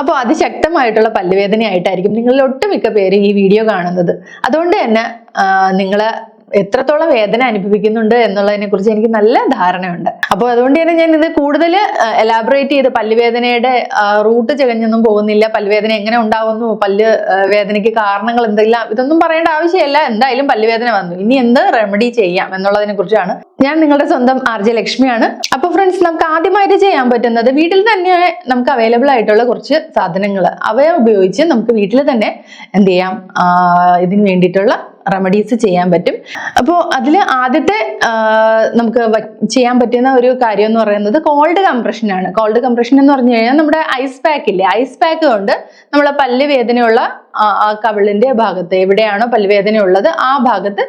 അപ്പോൾ അതിശക്തമായിട്ടുള്ള പല്ലുവേദനയായിട്ടായിരിക്കും നിങ്ങളിൽ ഒട്ടുമിക്ക പേര് ഈ വീഡിയോ കാണുന്നത്. അതുകൊണ്ട് തന്നെ നിങ്ങൾ എത്രത്തോളം വേദന അനുഭവിക്കുന്നുണ്ട് എന്നുള്ളതിനെ കുറിച്ച് എനിക്ക് നല്ല ധാരണയുണ്ട്. അപ്പോൾ അതുകൊണ്ട് തന്നെ ഞാൻ ഇത് കൂടുതൽ എലാബറേറ്റ് ചെയ്ത് പല്ലുവേദനയുടെ റൂട്ട് ചകഞ്ഞൊന്നും പോകുന്നില്ല. പല്ലുവേദന എങ്ങനെ ഉണ്ടാവുന്നു? പല്ല് വേദനയ്ക്ക് കാരണങ്ങൾ എന്തെല്ലാം? ഇതൊന്നും പറയേണ്ട ആവശ്യമല്ല. എന്തായാലും പല്ലുവേദന വന്നു. ഇനി എന്ത് റെമഡി ചെയ്യാം എന്നുള്ളതിനെ കുറിച്ചാണ് ഞാൻ നിങ്ങളുടെ സ്വന്തം ആർ ജെ ലക്ഷ്മിയാണ്. അപ്പൊ ഫ്രണ്ട്സ് നമുക്ക് ആദ്യമായിട്ട് ചെയ്യാൻ പറ്റുന്നത് വീട്ടിൽ തന്നെ നമുക്ക് അവൈലബിൾ ആയിട്ടുള്ള കുറച്ച് സാധനങ്ങൾ അവയെ ഉപയോഗിച്ച് നമുക്ക് വീട്ടിൽ തന്നെ എന്ത് ചെയ്യാം? ഇതിന് വേണ്ടിയിട്ടുള്ള റെമഡീസ് ചെയ്യാൻ പറ്റും. അപ്പോൾ അതിൽ ആദ്യത്തെ നമുക്ക് ചെയ്യാൻ പറ്റുന്ന ഒരു കാര്യം എന്ന് പറയുന്നത് കോൾഡ് കംപ്രഷനാണ് കോൾഡ് കംപ്രഷൻ എന്ന് പറഞ്ഞു കഴിഞ്ഞാൽ നമ്മുടെ ഐസ് പാക്ക് ഇല്ലേ? ഐസ് പാക്ക് കൊണ്ട് നമ്മളെ പല്ല് വേദനയുള്ള ആ കവിളിന്റെ ഭാഗത്ത് എവിടെയാണോ പല്ലുവേദന ഉള്ളത് ആ ഭാഗത്ത്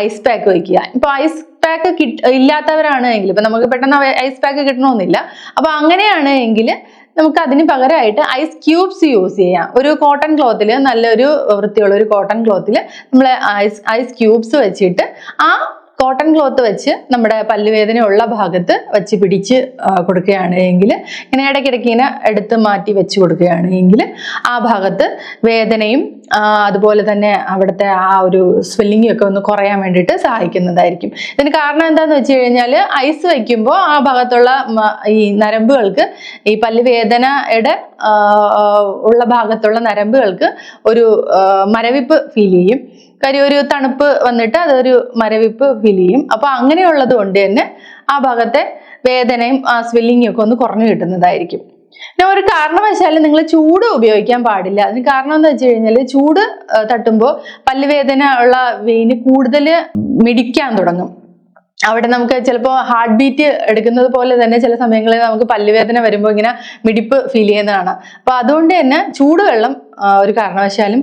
ഐസ് പാക്ക് വയ്ക്കുക ഇപ്പൊ ഐസ് പാക്ക് കിട്ട ഇല്ലാത്തവരാണ് എങ്കിൽ ഇപ്പൊ നമുക്ക് പെട്ടെന്ന് ഐസ് പാക്ക് കിട്ടണമെന്നില്ല അപ്പൊ അങ്ങനെയാണ് എങ്കിൽ നമുക്ക് അതിന് പകരമായിട്ട് ഐസ് ക്യൂബ്സ് യൂസ് ചെയ്യാം. ഒരു കോട്ടൺ ക്ലോത്തിൽ നല്ലൊരു വൃത്തിയുള്ള ഒരു കോട്ടൺ ക്ലോത്തിൽ നമ്മൾ ഐസ് ഐസ് ക്യൂബ്സ് വെച്ചിട്ട് ആ ക്ലോത്ത് വെച്ച് നമ്മുടെ പല്ലുവേദന ഉള്ള ഭാഗത്ത് വെച്ച് പിടിച്ച് കൊടുക്കുകയാണ് എങ്കിൽ ഇങ്ങനെ ഇടയ്ക്കിടയ്ക്ക് ഇങ്ങനെ എടുത്ത് മാറ്റി വെച്ച് കൊടുക്കുകയാണ് എങ്കിൽ ആ ഭാഗത്ത് വേദനയും അതുപോലെ തന്നെ അവിടുത്തെ ആ ഒരു സ്വെല്ലിംഗ് ഒക്കെ ഒന്ന് കുറയാൻ വേണ്ടിയിട്ട് സഹായിക്കുന്നതായിരിക്കും. ഇതിന് കാരണം എന്താന്ന് വെച്ച് കഴിഞ്ഞാൽ ഐസ് വയ്ക്കുമ്പോൾ ആ ഭാഗത്തുള്ള ഈ നരമ്പുകൾക്ക് ഈ പല്ലുവേദനയുടെ ഉള്ള ഭാഗത്തുള്ള നരമ്പുകൾക്ക് ഒരു മരവിപ്പ് ഫീൽ ചെയ്യും. കാര്യം ഒരു തണുപ്പ് വന്നിട്ട് അതൊരു മരവിപ്പ് ഫീൽ ചെയ്യും. അപ്പൊ അങ്ങനെയുള്ളത് കൊണ്ട് തന്നെ ആ ഭാഗത്തെ വേദനയും ആ സ്വെല്ലിങ്ങും ഒക്കെ ഒന്ന് കുറഞ്ഞു കിട്ടുന്നതായിരിക്കും. പിന്നെ ഒരു കാരണവശാലും നിങ്ങൾ ചൂട് ഉപയോഗിക്കാൻ പാടില്ല. അതിന് കാരണം എന്താ വെച്ച് കഴിഞ്ഞാൽ ചൂട് തട്ടുമ്പോൾ പല്ലുവേദന ഉള്ള വെയിന് കൂടുതൽ മിടിക്കാൻ തുടങ്ങും. അവിടെ നമുക്ക് ചിലപ്പോൾ ഹാർട്ട് ബീറ്റ് എടുക്കുന്നത് പോലെ തന്നെ ചില സമയങ്ങളിൽ നമുക്ക് പല്ലുവേദന വരുമ്പോൾ ഇങ്ങനെ മിടിപ്പ് ഫീൽ ചെയ്യുന്നതാണ്. അപ്പൊ അതുകൊണ്ട് തന്നെ ചൂടുവെള്ളം ഒരു കാരണവശാലും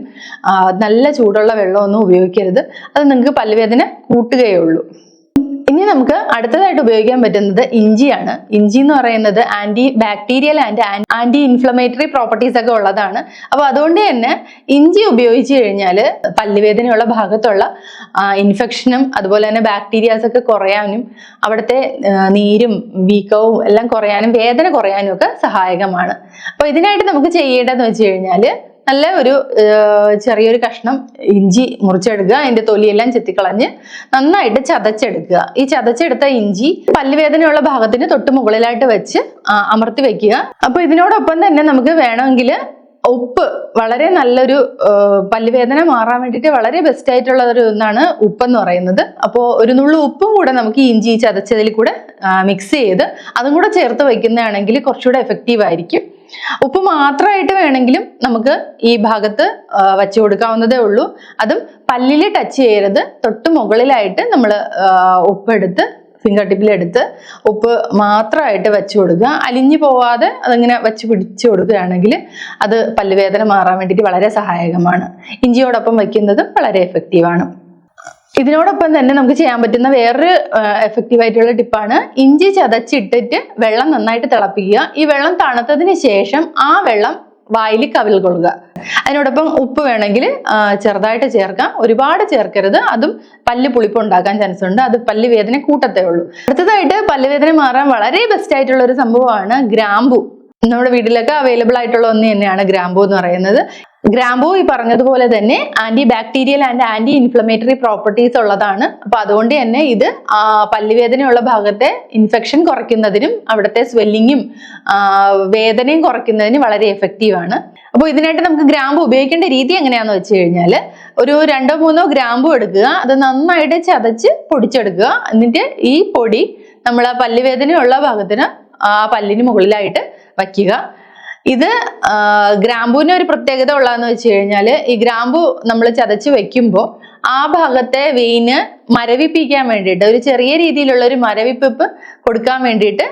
നല്ല ചൂടുള്ള വെള്ളമൊന്നും ഉപയോഗിക്കരുത്. അത് നിങ്ങൾക്ക് പല്ലുവേദന കൂട്ടുകയേ ഉള്ളൂ. ഇനി നമുക്ക് അടുത്തതായിട്ട് ഉപയോഗിക്കാൻ പറ്റുന്നത് ഇഞ്ചിയാണ്. ഇഞ്ചി എന്ന് പറയുന്നത് anti bacterial and anti inflammatory properties ഒക്കെ ഉള്ളതാണ്. അപ്പൊ അതുകൊണ്ട് തന്നെ ഇഞ്ചി ഉപയോഗിച്ച് കഴിഞ്ഞാൽ പല്ലുവേദനയുള്ള ഭാഗത്തുള്ള ഇൻഫെക്ഷനും അതുപോലെ തന്നെ ബാക്ടീരിയാസ് ഒക്കെ കുറയാനും അവിടുത്തെ നീരും വീക്കവും എല്ലാം കുറയാനും വേദന കുറയാനും ഒക്കെ സഹായകമാണ്. അപ്പൊ ഇതിനായിട്ട് നമുക്ക് ചെയ്യേണ്ടതെന്ന് വെച്ച് കഴിഞ്ഞാൽ നല്ല ഒരു ചെറിയൊരു കഷ്ണം ഇഞ്ചി മുറിച്ചെടുക്കുക അതിന്റെ തൊലിയെല്ലാം ചെത്തിക്കളഞ്ഞ് നന്നായിട്ട് ചതച്ചെടുക്കുക. ഈ ചതച്ചെടുത്ത ഇഞ്ചി പല്ലുവേദനയുള്ള ഭാഗത്തിന് തൊട്ട് മുകളിലായിട്ട് വെച്ച് അമർത്തി വെക്കുക. അപ്പൊ ഇതിനോടൊപ്പം തന്നെ നമുക്ക് വേണമെങ്കിൽ ഉപ്പ് വളരെ നല്ലൊരു പല്ലുവേദന മാറാൻ വേണ്ടിയിട്ട് വളരെ ബെസ്റ്റ് ആയിട്ടുള്ള ഒരു ഒന്നാണ് ഉപ്പെന്ന് പറയുന്നത്. അപ്പോൾ ഒരു നുള്ളു ഉപ്പും കൂടെ നമുക്ക് ഇഞ്ചി ചതച്ചതിൽ കൂടെ മിക്സ് ചെയ്ത് അതും കൂടെ ചേർത്ത് വയ്ക്കുന്നതാണെങ്കിൽ കുറച്ചുകൂടെ എഫക്റ്റീവ് ആയിരിക്കും. ഉപ്പ് മാത്രമായിട്ട് വേണമെങ്കിലും നമുക്ക് ഈ ഭാഗത്ത് വച്ചു കൊടുക്കാവുന്നതേ ഉള്ളൂ. അതും പല്ലിൽ ടച്ച് ചെയ്യരുത്. തൊട്ട് മുകളിലായിട്ട് നമ്മൾ ഉപ്പെടുത്ത് ഫിംഗർ ടിപ്പിലെടുത്ത് ഉപ്പ് മാത്രമായിട്ട് വെച്ച് കൊടുക്കുക. അലിഞ്ഞു പോവാതെ അതിങ്ങനെ വെച്ച് പിടിച്ചു കൊടുക്കുകയാണെങ്കിൽ അത് പല്ലുവേദന മാറാൻ വേണ്ടിയിട്ട് വളരെ സഹായകമാണ്. ഇഞ്ചിയോടൊപ്പം വയ്ക്കുന്നതും വളരെ എഫക്റ്റീവാണ് ഇതിനോടൊപ്പം തന്നെ നമുക്ക് ചെയ്യാൻ പറ്റുന്ന വേറൊരു എഫക്റ്റീവ് ആയിട്ടുള്ള ടിപ്പാണ് ഇഞ്ചി ചതച്ചിട്ടിട്ട് വെള്ളം നന്നായിട്ട് തിളപ്പിക്കുക. ഈ വെള്ളം തണുത്തതിന് ശേഷം ആ വെള്ളം വായിൽ കവിൽ കൊള്ളുക. അതിനോടൊപ്പം ഉപ്പ് വേണമെങ്കിൽ ചെറുതായിട്ട് ചേർക്കാം. ഒരുപാട് ചേർക്കരുത്. അതും പല്ല് പുളിപ്പ് ഉണ്ടാക്കാൻ ചാൻസ് ഉണ്ട്. അത് പല്ല് വേദന കൂട്ടത്തേ ഉള്ളൂ. അടുത്തതായിട്ട് പല്ല് വേദന മാറാൻ വളരെ ബെസ്റ്റ് ആയിട്ടുള്ള ഒരു സംഭവമാണ് ഗ്രാമ്പു. നമ്മുടെ വീട്ടിലൊക്കെ അവൈലബിൾ ആയിട്ടുള്ള ഒന്ന് തന്നെയാണ് ഗ്രാമ്പു എന്ന് പറയുന്നത്. ഗ്രാമ്പൂ ഈ പറഞ്ഞതുപോലെ തന്നെ anti bacterial and anti inflammatory properties ഉള്ളതാണ്. അപ്പൊ അതുകൊണ്ട് തന്നെ ഇത് പല്ലുവേദനയുള്ള ഭാഗത്തെ ഇൻഫെക്ഷൻ കുറയ്ക്കുന്നതിനും അവിടുത്തെ സ്വെല്ലിങ്ങും വേദനയും കുറയ്ക്കുന്നതിനും വളരെ എഫക്റ്റീവ് ആണ്. അപ്പോൾ ഇതിനായിട്ട് നമുക്ക് ഗ്രാമ്പു ഉപയോഗിക്കേണ്ട രീതി എങ്ങനെയാണെന്ന് വെച്ച് കഴിഞ്ഞാൽ ഒരു രണ്ടോ മൂന്നോ ഗ്രാമ്പു എടുക്കുക അത് നന്നായിട്ട് ചതച്ച് പൊടിച്ചെടുക്കുക. എന്നിട്ട് ഈ പൊടി നമ്മൾ ആ പല്ലുവേദനയുള്ള ഭാഗത്തിന് ആ പല്ലിന് മുകളിലായിട്ട് വയ്ക്കുക. ഇത് ഗ്രാമ്പുവിന് ഒരു പ്രത്യേകത ഉള്ളതെന്ന് വെച്ച് കഴിഞ്ഞാൽ ഈ ഗ്രാമ്പു നമ്മൾ ചതച്ച് വെക്കുമ്പോൾ ആ ഭാഗത്തെ വെയിന് മരവിപ്പിക്കാൻ വേണ്ടിയിട്ട് ഒരു ചെറിയ രീതിയിലുള്ള ഒരു മരവിപ്പിപ്പ് കൊടുക്കാൻ വേണ്ടിയിട്ട്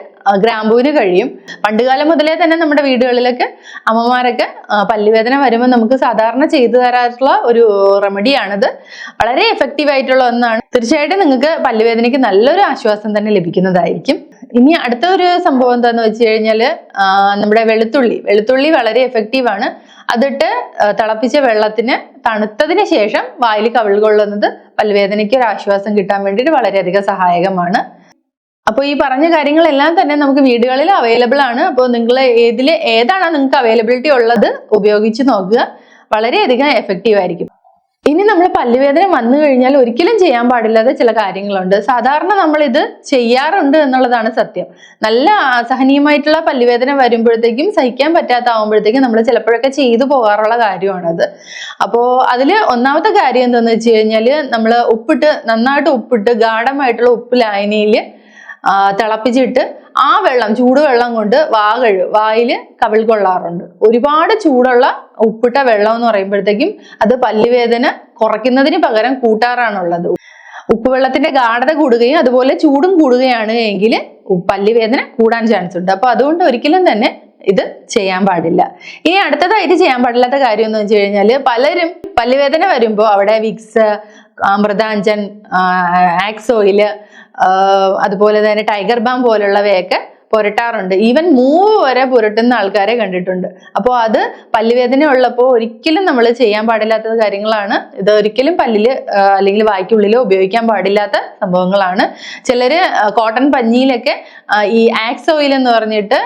ഗ്രാമ്പൂവിന് കഴിയും. പണ്ടുകാലം മുതലേ തന്നെ നമ്മുടെ വീടുകളിലൊക്കെ അമ്മമാരൊക്കെ പല്ലുവേദന വരുമ്പോൾ നമുക്ക് സാധാരണ ചെയ്തു തരാറുള്ള ഒരു റെമഡിയാണിത്. വളരെ എഫക്റ്റീവ് ആയിട്ടുള്ള ഒന്നാണ്. തീർച്ചയായിട്ടും നിങ്ങൾക്ക് പല്ലുവേദനയ്ക്ക് നല്ലൊരു ആശ്വാസം തന്നെ ലഭിക്കുന്നതായിരിക്കും. ഇനി അടുത്ത ഒരു സംഭവം എന്താന്ന് വെച്ച് കഴിഞ്ഞാൽ നമ്മുടെ വെളുത്തുള്ളി. വെളുത്തുള്ളി വളരെ എഫക്റ്റീവ് ആണ്. അതിട്ട് തിളപ്പിച്ച വെള്ളത്തിന് തണുത്തതിന് ശേഷം വായിൽ കവിൾ കൊള്ളുന്നത് പല്ലുവേദനയ്ക്ക് ഒരു ആശ്വാസം കിട്ടാൻ വേണ്ടിയിട്ട് വളരെയധികം സഹായകമാണ്. അപ്പോൾ ഈ പറഞ്ഞ കാര്യങ്ങളെല്ലാം തന്നെ നമുക്ക് വീടുകളിൽ അവൈലബിൾ ആണ്. അപ്പോൾ നിങ്ങൾ ഏതിൽ ഏതാണ് നിങ്ങൾക്ക് അവൈലബിലിറ്റി ഉള്ളത് ഉപയോഗിച്ച് നോക്കുക. വളരെയധികം എഫക്റ്റീവ് ആയിരിക്കും. ഇനി നമ്മൾ പല്ലുവേദന വന്നു കഴിഞ്ഞാൽ ഒരിക്കലും ചെയ്യാൻ പാടില്ലാത്ത ചില കാര്യങ്ങളുണ്ട്. സാധാരണ നമ്മൾ ഇത് ചെയ്യാറുണ്ട് എന്നുള്ളതാണ് സത്യം. നല്ല അസഹനീയമായിട്ടുള്ള പല്ലുവേദന വരുമ്പോഴത്തേക്കും സഹിക്കാൻ പറ്റാത്താവുമ്പോഴത്തേക്കും നമ്മൾ ചിലപ്പോഴൊക്കെ ചെയ്തു പോകാറുള്ള കാര്യമാണത്. അപ്പോൾ അതിൽ ഒന്നാമത്തെ കാര്യം എന്താണെന്ന് വെച്ച് കഴിഞ്ഞാൽ നമ്മൾ ഉപ്പിട്ട് നന്നായിട്ട് ഉപ്പിട്ട് ഗാഠമായിട്ടുള്ള ഉപ്പ് ലായനിയിൽ തിളപ്പിച്ചിട്ട് ആ വെള്ളം ചൂടുവെള്ളം കൊണ്ട് വാ കഴു വായിൽ കവിൾ കൊള്ളാറുണ്ട്. ഒരുപാട് ചൂടുള്ള ഉപ്പിട്ട വെള്ളം എന്ന് പറയുമ്പോഴത്തേക്കും അത് പല്ലുവേദന കുറയ്ക്കുന്നതിന് പകരം കൂട്ടാറാണുള്ളത്. ഉപ്പുവെള്ളത്തിന്റെ ഗാഠത കൂടുകയും അതുപോലെ ചൂടും കൂടുകയാണ് എങ്കിൽ പല്ലുവേദന കൂടാൻ ചാൻസ് ഉണ്ട്. അപ്പൊ അതുകൊണ്ട് ഒരിക്കലും തന്നെ ഇത് ചെയ്യാൻ പാടില്ല. ഇനി അടുത്തതായിട്ട് ചെയ്യാൻ പാടില്ലാത്ത കാര്യം എന്ന് വെച്ച് കഴിഞ്ഞാൽ പലരും പല്ലുവേദന വരുമ്പോൾ അവിടെ വിക്സ് അമൃതാഞ്ചൻ ആക്സ് ഓയിൽ അതുപോലെ തന്നെ ടൈഗർ ബാം പോലുള്ളവയൊക്കെ പുരട്ടാറുണ്ട്. ഈവൻ മൂവ് വരെ പുരട്ടുന്ന ആൾക്കാരെ കണ്ടിട്ടുണ്ട്. അപ്പോൾ അത് പല്ലുവേദന ഉള്ളപ്പോൾ ഒരിക്കലും നമ്മൾ ചെയ്യാൻ പാടില്ലാത്ത കാര്യങ്ങളാണ്. ഇത് ഒരിക്കലും പല്ലിൽ അല്ലെങ്കിൽ വായ്ക്കുള്ളിലോ ഉപയോഗിക്കാൻ പാടില്ലാത്ത സംഭവങ്ങളാണ്. ചിലർ കോട്ടൺ പഞ്ഞിയിലൊക്കെ ഈ ആക്സ് ഓയിൽ എന്ന് പറഞ്ഞിട്ട്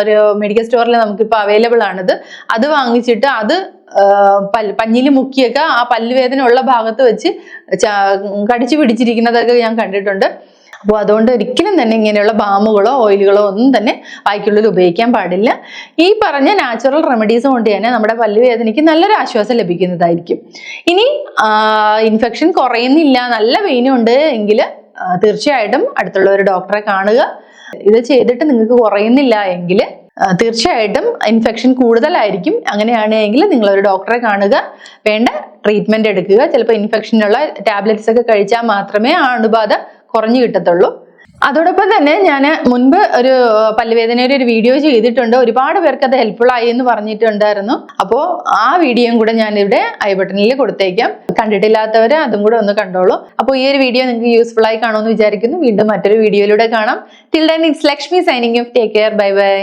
ഒരു മെഡിക്കൽ സ്റ്റോറിൽ നമുക്കിപ്പോൾ അവൈലബിൾ ആണിത്. അത് വാങ്ങിച്ചിട്ട് അത് പല്ല് പഞ്ഞിയിൽ മുക്കിയൊക്കെ ആ പല്ലുവേദന ഉള്ള ഭാഗത്ത് വെച്ച് കടിച്ചു പിടിച്ചിരിക്കുന്നതൊക്കെ ഞാൻ കണ്ടിട്ടുണ്ട്. അപ്പോൾ അതുകൊണ്ട് ഒരിക്കലും തന്നെ ഇങ്ങനെയുള്ള ബാമുകളോ ഓയിലുകളോ ഒന്നും തന്നെ വായിക്കുള്ളിൽ ഉപയോഗിക്കാൻ പാടില്ല. ഈ പറഞ്ഞ നാച്ചുറൽ റെമഡീസ് കൊണ്ട് തന്നെ നമ്മുടെ പല്ലുവേദനയ്ക്ക് നല്ലൊരു ആശ്വാസം ലഭിക്കുന്നതായിരിക്കും. ഇനി ഇൻഫെക്ഷൻ കുറയുന്നില്ല നല്ല വെയിനുണ്ട് എങ്കിൽ തീർച്ചയായിട്ടും അടുത്തുള്ള ഒരു ഡോക്ടറെ കാണുക. ഇത് ചെയ്തിട്ട് നിങ്ങൾക്ക് കുറയുന്നില്ല എങ്കിൽ തീർച്ചയായിട്ടും ഇൻഫെക്ഷൻ കൂടുതലായിരിക്കും. അങ്ങനെയാണെങ്കിൽ നിങ്ങൾ ഒരു ഡോക്ടറെ കാണുക വേണ്ട ട്രീറ്റ്മെന്റ് എടുക്കുക. ചിലപ്പോൾ ഇൻഫെക്ഷനുള്ള ടാബ്ലറ്റ്സ് ഒക്കെ കഴിച്ചാൽ മാത്രമേ ആ അണുബാധ കുറഞ്ഞു കിട്ടത്തുള്ളൂ. അതോടൊപ്പം തന്നെ ഞാൻ മുൻപ് ഒരു പല്ലുവേദനയുടെ ഒരു വീഡിയോ ചെയ്തിട്ടുണ്ട്. ഒരുപാട് പേർക്ക് അത് ഹെൽപ്ഫുൾ ആയി എന്ന് പറഞ്ഞിട്ടുണ്ടായിരുന്നു. അപ്പോൾ ആ വീഡിയോയും കൂടെ ഞാനിവിടെ ഐ ബട്ടണിൽ കൊടുത്തേക്കാം. കണ്ടിട്ടില്ലാത്തവർ അതും കൂടെ ഒന്ന് കണ്ടോളൂ. അപ്പോൾ ഈ ഒരു വീഡിയോ നിങ്ങൾക്ക് യൂസ്ഫുൾ ആയി കാണുമെന്ന് വിചാരിക്കുന്നു. വീണ്ടും മറ്റൊരു വീഡിയോയിലൂടെ കാണാം. Till then it's Lakshmi signing off take care bye bye